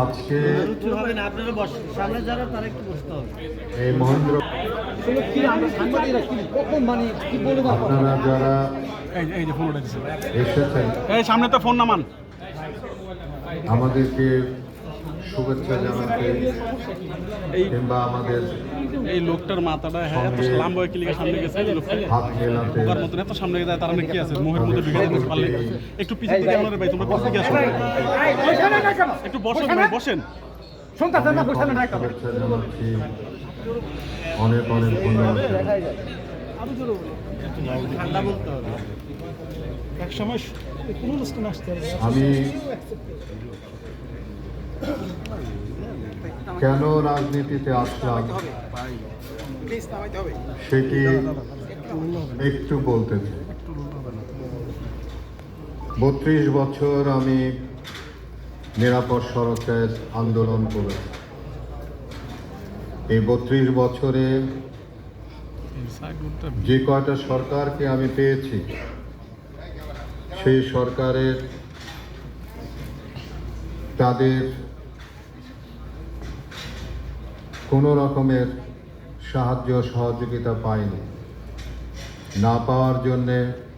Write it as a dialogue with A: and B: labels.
A: আজকে
B: যারা তারা একটু বসতে হবে
A: এই মহেন্দ্র
C: মানে আপনারা?
A: যারা এসেছেন
D: সামনে তো ফোন নামান
A: আমাদেরকে শুভেচ্ছা জানাতে
D: এই
A: কিংবা আমাদের
D: এই লোকটার মাথাটা হ্যাঁ এত লাম্বা হয়ে সামনে গেছে এই লোকটা। বোকার মতন এত সামনে গেছে তার মানে কি আছে? মোহের মধ্যে ঢুকে যেতে পারলে একটু পিছিয়ে দিকে ভাই তোমরা পিছিয়ে গিয়ে আসো?
C: এই, বসানো না কেন?
D: একটু বসেন ভাই বসেন।
C: শুনতেছেন না বসানো না
A: অনেক অনেক ধন্যবাদ জানাই।
B: ঠান্ডা বলতে হবে
D: এক সময় কোনো অনুষ্ঠান আসতে হবে।
A: আমি কেন রাজনীতিতে আসলাম সেটি একটু বলতে বত্রিশ বছর আমি নিরাপদ সড়কের আন্দোলন করেছি। এই বত্রিশ বছরে যে কয়টা সরকারকে আমি পেয়েছি, সেই সরকারের তাদের কোনো রকমের সাহায্য সহযোগিতা পাইনি। না পাওয়ার জন্যে